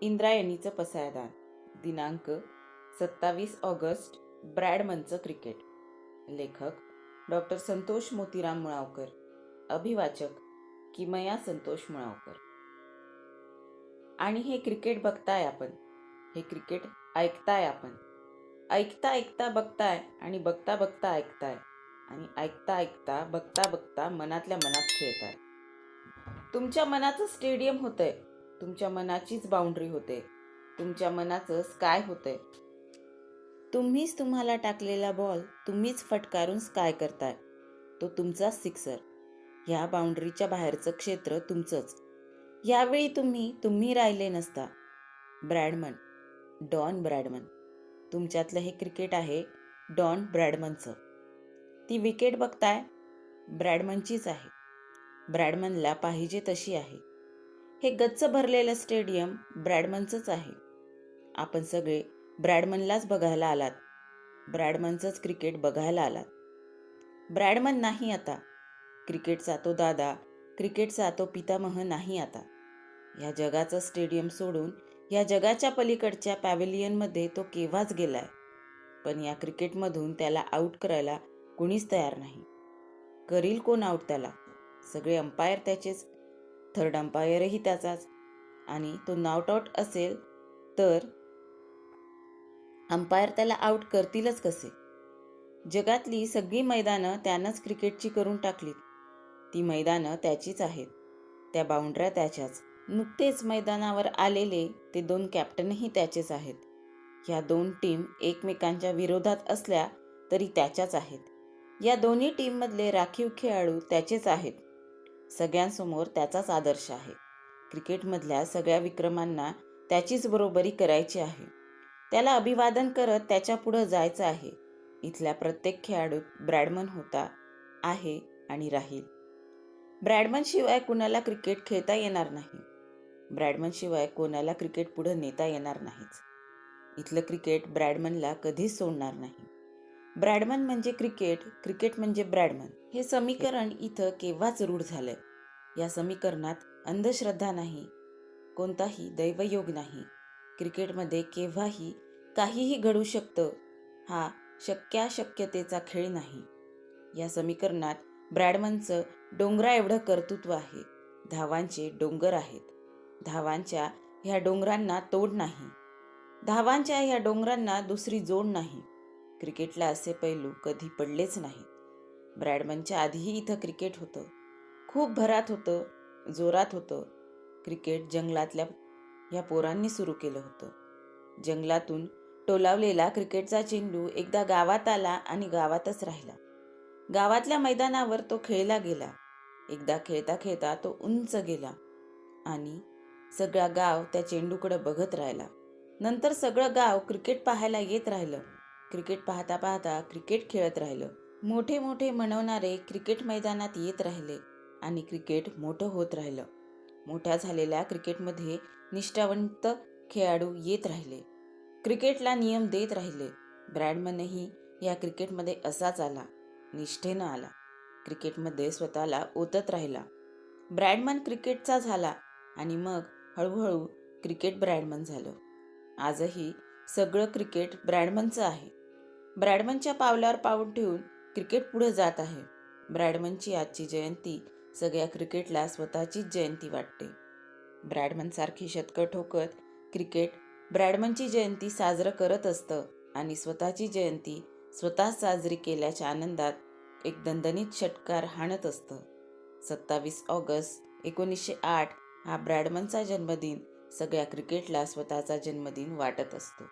इंद्रायणीचं पसायदान. दिनांक सत्तावीस ऑगस्ट ब्रॅडमनचं क्रिकेट. लेखक डॉक्टर संतोष मोतीराम मुळावकर. अभिवाचक किमया संतोष मुळावकर. आणि हे क्रिकेट बघताय आपण. हे क्रिकेट ऐकताय आपण. ऐकता ऐकता बघताय आणि बघता बघता ऐकताय. आणि ऐकता ऐकता बघता बघता मनातल्या मनात खेळताय. तुमच्या मनाचं स्टेडियम होतंय. तुमच्या मनाचीच बाउंड्री होते. तुमच्या मनाचं काय होतंय. तुम्हीच तुम्हाला टाकलेला बॉल तुम्हीच फटकारून स्काय करताय. तो तुमचा सिक्सर ह्या बाउंड्रीच्या बाहेरचं क्षेत्र तुमचंच. यावेळी तुम्ही तुम्ही राहिले नसता. ब्रॅडमन. Don Bradman. तुमच्यातलं हे क्रिकेट आहे डॉन ब्रॅडमनचं. ती विकेट बघताय ब्रॅडमनचीच आहे. ब्रॅडमनला पाहिजे तशी आहे. हे गच्च भरलेलं स्टेडियम ब्रॅडमनचंच आहे. आपण सगळे ब्रॅडमनलाच बघायला आलात. ब्रॅडमनचंच क्रिकेट बघायला आलात. ब्रॅडमन नाही आता. क्रिकेटचा तो दादा क्रिकेटचा तो पितामह नाही आता. या जगाचं स्टेडियम सोडून या जगाच्या पलीकडच्या पॅव्हिलियनमध्ये तो केव्हाच गेलाय? पण या क्रिकेटमधून त्याला आऊट करायला कुणीच तयार नाही. करील कोण आऊट त्याला? सगळे अंपायर त्याचेच थर्ड अंपायरही त्याचाच. आणि तो नॉट आउट असेल तर अंपायर त्याला आऊट करतीलच कसे? जगातली सगळी मैदानं त्यानंच क्रिकेटची करून टाकलीत. ती मैदानं त्याचीच आहेत. त्या बाउंड्र्या त्याच्याच. नुकतेच मैदानावर आलेले ते दोन कॅप्टनही त्याचेच आहेत. ह्या दोन टीम एकमेकांच्या विरोधात असल्या तरी त्याच्याच आहेत. या दोन्ही टीममधले राखीव खेळाडू त्याचेच आहेत. सगळ्यांसमोर त्याचाच आदर्श आहे. क्रिकेटमधल्या सगळ्या विक्रमांना त्याचीच बरोबरी करायची आहे. त्याला अभिवादन करत त्याच्या पुढं जायचं आहे. इथल्या प्रत्येक खेळाडूत ब्रॅडमन होता आहे आणि राहील. ब्रॅडमनशिवाय कुणाला क्रिकेट खेळता येणार नाही. ब्रॅडमनशिवाय कोणाला क्रिकेट पुढं नेता येणार नाहीच. इथलं क्रिकेट ब्रॅडमनला कधीच सोडणार नाही. ब्रॅडमन म्हणजे क्रिकेट क्रिकेट म्हणजे ब्रॅडमन. हे समीकरण इथं केव्हाच रूढ झालंय? या समीकरणात अंधश्रद्धा नाही कोणताही दैवयोग नाही. क्रिकेटमध्ये केव्हाही काहीही घडू शकतं हा शक्याशक्यतेचा खेळ नाही. या समीकरणात ब्रॅडमनचं डोंगरा एवढं कर्तृत्व आहे धावांचे डोंगर आहेत. धावांच्या ह्या डोंगरांना तोड नाही. धावांच्या ह्या डोंगरांना दुसरी जोड नाही. क्रिकेटला असे पैलू कधी पडलेच नाहीत. ब्रॅडमनच्या आधीही इथं क्रिकेट होतं. खूप भरात होतं जोरात होतं. क्रिकेट जंगलातल्या ह्या पोरांनी सुरू केलं होतं. जंगलातून टोलावलेला क्रिकेटचा चेंडू एकदा गावात आला आणि गावातच राहिला. गावातल्या मैदानावर तो खेळला गेला. एकदा खेळता खेळता तो उंच गेला आणि सगळा गाव त्या चेंडूकडे बघत राहिला. नंतर सगळं गाव क्रिकेट पाहायला येत राहिलं. क्रिकेट पाहता पाहता क्रिकेट खेळत राहिलं. मोठे मोठे म्हणवणारे क्रिकेट मैदानात येत राहिले. आणि क्रिकेट मोठं होत राहिलं. मोठ्या झालेल्या क्रिकेटमध्ये निष्ठावंत खेळाडू येत राहिले. क्रिकेटला नियम देत राहिले. ब्रॅडमनही या क्रिकेटमध्ये असाच आला. निष्ठेनं आला. क्रिकेटमध्ये स्वतःला ओतत राहिला. ब्रॅडमन क्रिकेटचा झाला आणि मग हळूहळू क्रिकेट ब्रॅडमन झालं. आजही सगळं क्रिकेट ब्रॅडमनचं आहे. ब्रॅडमनच्या पावलावर पाऊल ठेवून क्रिकेट पुढे जात आहे. ब्रॅडमनची आजची जयंती सगळ्या क्रिकेटला स्वतःचीच जयंती वाटते. ब्रॅडमनसारखी शतकं ठोकत क्रिकेट ब्रॅडमनची जयंती साजरं करत असतं आणि स्वतःची जयंती स्वतः साजरी केल्याच्या आनंदात एक दणदणीत षटकार हाणत असतं. सत्तावीस ऑगस्ट एकोणीसशे आठ हा ब्रॅडमनचा जन्मदिन सगळ्या क्रिकेटला स्वतःचा जन्मदिन वाटत असतो.